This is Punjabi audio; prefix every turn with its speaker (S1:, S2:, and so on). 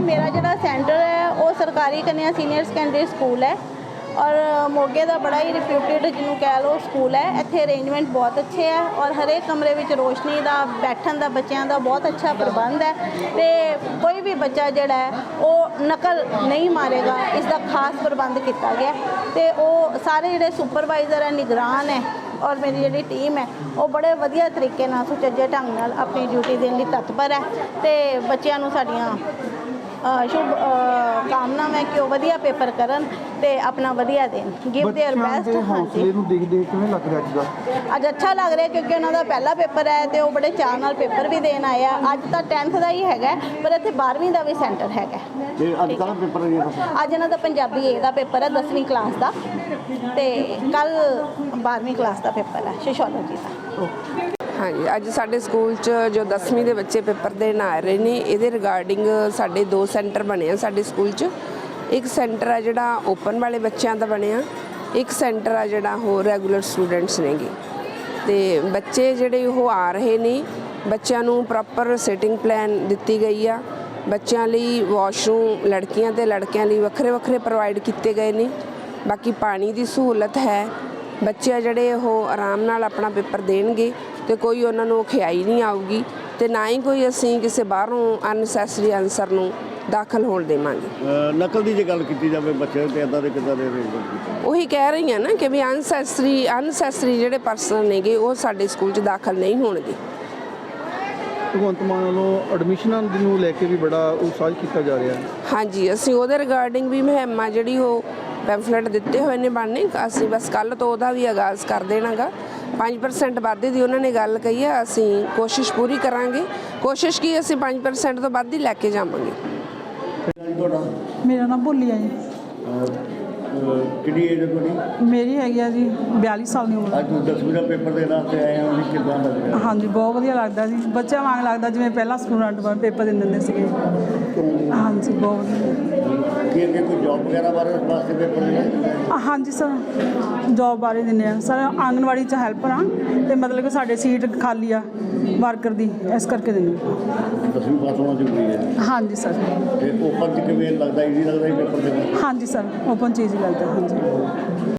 S1: ਮੇਰਾ ਜਿਹੜਾ ਸੈਂਟਰ ਹੈ, ਉਹ ਸਰਕਾਰੀ ਕਨਿਆਂ ਸੀਨੀਅਰ ਸੈਕੰਡਰੀ ਸਕੂਲ ਹੈ ਔਰ ਮੋਗੇ ਦਾ ਬੜਾ ਹੀ ਰਿਪਿਊਟਡ ਜਿਹਨੂੰ ਕਹਿ ਲਓ ਸਕੂਲ ਹੈ। ਇੱਥੇ ਅਰੇਂਜਮੈਂਟ ਬਹੁਤ ਅੱਛੇ ਹੈ ਔਰ ਹਰੇਕ ਕਮਰੇ ਵਿੱਚ ਰੋਸ਼ਨੀ ਦਾ, ਬੈਠਣ ਦਾ, ਬੱਚਿਆਂ ਦਾ ਬਹੁਤ ਅੱਛਾ ਪ੍ਰਬੰਧ ਹੈ ਤੇ ਕੋਈ ਵੀ ਬੱਚਾ ਜਿਹੜਾ ਹੈ, ਉਹ ਨਕਲ ਨਹੀਂ ਮਾਰੇਗਾ। ਇਸ ਦਾ ਖਾਸ ਪ੍ਰਬੰਧ ਕੀਤਾ ਗਿਆ ਤੇ ਉਹ ਸਾਰੇ ਜਿਹੜੇ ਸੁਪਰਵਾਈਜ਼ਰ ਹੈ, ਨਿਗਰਾਨ ਹੈ ਔਰ ਮੇਰੀ ਜਿਹੜੀ ਟੀਮ ਹੈ, ਉਹ ਬੜੇ ਵਧੀਆ ਤਰੀਕੇ ਨਾਲ ਸੁਚੱਜੇ ਢੰਗ ਨਾਲ ਆਪਣੀ ਡਿਊਟੀ ਦੇਣ ਲਈ ਤਤਪਰ ਹੈ ਤੇ ਬੱਚਿਆਂ ਨੂੰ ਸਾਡੀਆਂ ਸ਼ੁਭ ਅ, ਕਾਮਨਾਵਾਂ ਹੈ ਕਿ ਉਹ ਵਧੀਆ ਪੇਪਰ ਕਰਨ ਤੇ ਆਪਣਾ ਵਧੀਆ ਦੇਣ ਗਿਵ देयर
S2: ਬੱਚਿਆਂ ਦੇ
S1: ਬੈਸਟ
S2: ਹੌਸਲੇ ਨੂੰ ਦੇਖ ਦੇਖ ਕਿਵੇਂ ਲੱਗ ਰਿਹਾ ਅੱਜ ਦਾ
S1: ਅੱਜ ਅੱਛਾ ਲੱਗ ਰਿਹਾ ਕਿਉਂਕਿ ਉਹਨਾਂ ਦਾ ਪਹਿਲਾ ਪੇਪਰ ਹੈ ਤੇ ਉਹ ਬੜੇ ਚਾਅ ਨਾਲ ਪੇਪਰ ਵੀ ਦੇਣ ਆਏ ਆ ਅੱਜ ਤਾਂ 10th ਦਾ ਹੀ ਹੈਗਾ ਹੈ, ਪਰ ਇੱਥੇ 12ਵੀਂ ਦਾ ਵੀ ਸੈਂਟਰ ਹੈਗਾ ਹੈ।
S2: ਤੇ ਅੱਜ ਕੱਲ੍ਹ ਪੇਪਰ ਹੈ ਜੀ
S1: ਅੱਜ ਇਹਨਾਂ ਦਾ ਪੰਜਾਬੀ ਏ ਦਾ ਪੇਪਰ ਹੈ 10ਵੀਂ ਕਲਾਸ ਦਾ ਤੇ ਕੱਲ 12ਵੀਂ ਕਲਾਸ ਦਾ ਪੇਪਰ ਹੈ ਸੋਸ਼ੀਓਲੋਜੀ ਦਾ
S3: ਹਾਂਜੀ, ਅੱਜ ਸਾਡੇ ਸਕੂਲ 'ਚ ਜੋ 10ਵੀਂ ਦੇ ਬੱਚੇ ਪੇਪਰ ਦੇਣ ਆ ਰਹੇ ਨੇ, ਇਹਦੇ ਰਿਗਾਰਡਿੰਗ ਸਾਡੇ ਦੋ ਸੈਂਟਰ ਬਣੇ ਆ ਸਾਡੇ ਸਕੂਲ 'ਚ। ਇੱਕ ਸੈਂਟਰ ਆ ਜਿਹੜਾ ਓਪਨ ਵਾਲੇ ਬੱਚਿਆਂ ਦਾ ਬਣਿਆ, ਇੱਕ ਸੈਂਟਰ ਆ ਜਿਹੜਾ ਉਹ ਰੈਗੂਲਰ ਸਟੂਡੈਂਟਸ ਨੇਗੇ। ਤੇ ਬੱਚੇ ਜਿਹੜੇ ਉਹ ਆ ਰਹੇ ਨੇ, ਬੱਚਿਆਂ ਨੂੰ ਪ੍ਰੋਪਰ ਸਿਟਿੰਗ ਪਲਾਨ ਦਿੱਤੀ ਗਈ ਆ। ਬੱਚਿਆਂ ਲਈ ਵਾਸ਼ਰੂਮ ਲੜਕੀਆਂ ਤੇ ਲੜਕਿਆਂ ਲਈ ਵੱਖਰੇ ਵੱਖਰੇ ਪ੍ਰੋਵਾਈਡ ਕੀਤੇ ਗਏ ਨੇ। ਬਾਕੀ ਪਾਣੀ ਦੀ ਸਹੂਲਤ ਹੈ, ਬੱਚੇ ਆ ਜਿਹੜੇ ਉਹ ਆਰਾਮ ਨਾਲ ਆਪਣਾ ਪੇਪਰ ਦੇਣਗੇ। ਤੇ ਕੋਈ ਉਹਨਾਂ ਨੂੰ ਖਿਆਈ ਨਹੀਂ ਆਊਗੀ ਤੇ ਨਾ ਹੀ ਕੋਈ ਅਸੀਂ ਕਿਸੇ ਬਾਹਰੋਂ ਅਨਸੈਸਰੀ ਆਨਸਰ ਨੂੰ ਦਾਖਲ ਹੋਣ ਦੇਵਾਂਗੇ।
S4: ਨਕਲ ਦੀ ਜੇ ਗੱਲ ਕੀਤੀ ਜਾਵੇ ਬੱਚੇ ਤੇ ਇਦਾਂ ਦੇ ਕਿੱਦਾਂ ਦੇ ਕੀਤੇ?
S3: ਉਹੀ ਕਹਿ ਰਹੀ ਹਾਂ ਨਾ ਕਿ ਵੀ ਅਨਸੈਸਰੀ ਅਨਸੈਸਰੀ ਜਿਹੜੇ ਪਰਸਨ ਨੇਗੇ ਉਹ ਸਾਡੇ ਸਕੂਲ 'ਚ ਦਾਖਲ ਨਹੀਂ ਹੋਣਗੇ।
S2: ਭਗਵੰਤ ਮਾਨ ਵੱਲੋਂ ਐਡਮਿਸ਼ਨਾਂ ਨੂੰ ਲੈ ਕੇ ਵੀ ਬੜਾ ਉਤਸ਼ਾਹ ਕੀਤਾ ਜਾ ਰਿਹਾ ਹੈ।
S3: ਹਾਂਜੀ ਅਸੀਂ ਉਹਦੇ ਰਿਗਾਰਡਿੰਗ ਵੀ ਮੁਹਿੰਮ ਜਿਹੜੀ ਉਹ ਪੈਂਫਲੇਟ ਦਿੱਤੇ ਹੋਏ ਨੇ ਬਣਨੇ। ਅਸੀਂ ਬਸ ਕੱਲ ਤੋਂ ਉਹਦਾ ਵੀ ਆਗਾਜ਼ ਕਰ ਦੇਣਾਗਾ। 5% ਵਾਧੇ ਦੀ ਉਹਨਾਂ ਨੇ ਗੱਲ ਕਹੀ ਹੈ ਅਸੀਂ ਕੋਸ਼ਿਸ਼ ਪੂਰੀ ਕਰਾਂਗੇ। ਕੋਸ਼ਿਸ਼ ਕੀ ਅਸੀਂ 5% ਤੋਂ ਵੱਧ ਹੀ ਲੈ ਕੇ ਜਾਵਾਂਗੇ।
S4: ਤੁਹਾਡਾ
S5: ਮੇਰਾ ਨਾਮ ਭੁੱਲੀ ਆ ਜੀ।
S4: ਕਿੰਨੀ ਏਜ ਹੈ ਤੁਹਾਡੀ?
S5: ਮੇਰੀ ਹੈਗੀ ਆ ਜੀ 42 ਸਾਲ ਦੀ ਉਮਰ।
S4: ਅੱਜ ਤੁਸੀਂ 10ਵੀਂ ਦਾ ਪੇਪਰ ਦੇਣ ਵਾਸਤੇ ਆਏ ਹੋ ਜੀ ਕਿੱਦਾਂ ਲੱਗ ਰਿਹਾ?
S5: ਹਾਂਜੀ ਬਹੁਤ ਵਧੀਆ ਲੱਗਦਾ ਜੀ। ਬੱਚਿਆਂ ਵਾਂਗ ਲੱਗਦਾ ਜਿਵੇਂ ਪਹਿਲਾਂ ਸਟੂਡੈਂਟ ਪੇਪਰ ਦਿੰਦੇ ਹੁੰਦੇ ਸੀਗੇ। ਹਾਂਜੀ ਬਹੁਤ ਵਧੀਆ।
S4: ਕੀ ਅੱਗੇ ਕੋਈ ਜੌਬ ਵਗੈਰਾ ਬਾਰੇ ਉਸ ਵਾਸਤੇ ਪੇਪਰ ਦੇਣਾ
S5: ਅ, ਹਾਂਜੀ ਸਰ ਜੌਬ ਬਾਰੇ ਦਿੰਦੇ ਆ। ਸਰ ਆਂਗਨਵਾੜੀ ਚ ਹੈਲਪਰ ਆ ਤੇ ਮਤਲਬ ਕਿ ਸਾਡੇ ਸੀਟ ਖਾਲੀ ਆ ਵਰਕਰ ਦੀ ਇਸ ਕਰਕੇ ਦਿੰਦੇ ਹਾਂ।
S4: 10ਵੀਂ ਪਾਸ ਹੋਣਾ ਜ਼ਰੂਰੀ ਹੈ।
S5: ਹਾਂਜੀ ਸਰ।
S4: ਤੇ ਓਪਨ ਚ ਕਿਵੇਂ ਲੱਗਦਾ ਈਜ਼ੀ ਲੱਗਦਾ ਪੇਪਰ ਦੇਣਾ?
S5: ਹਾਂਜੀ ਸਰ ਓਪਨ ਚੀਜ਼ ਹੀ ਲੱਗਦਾ ਹਾਂਜੀ।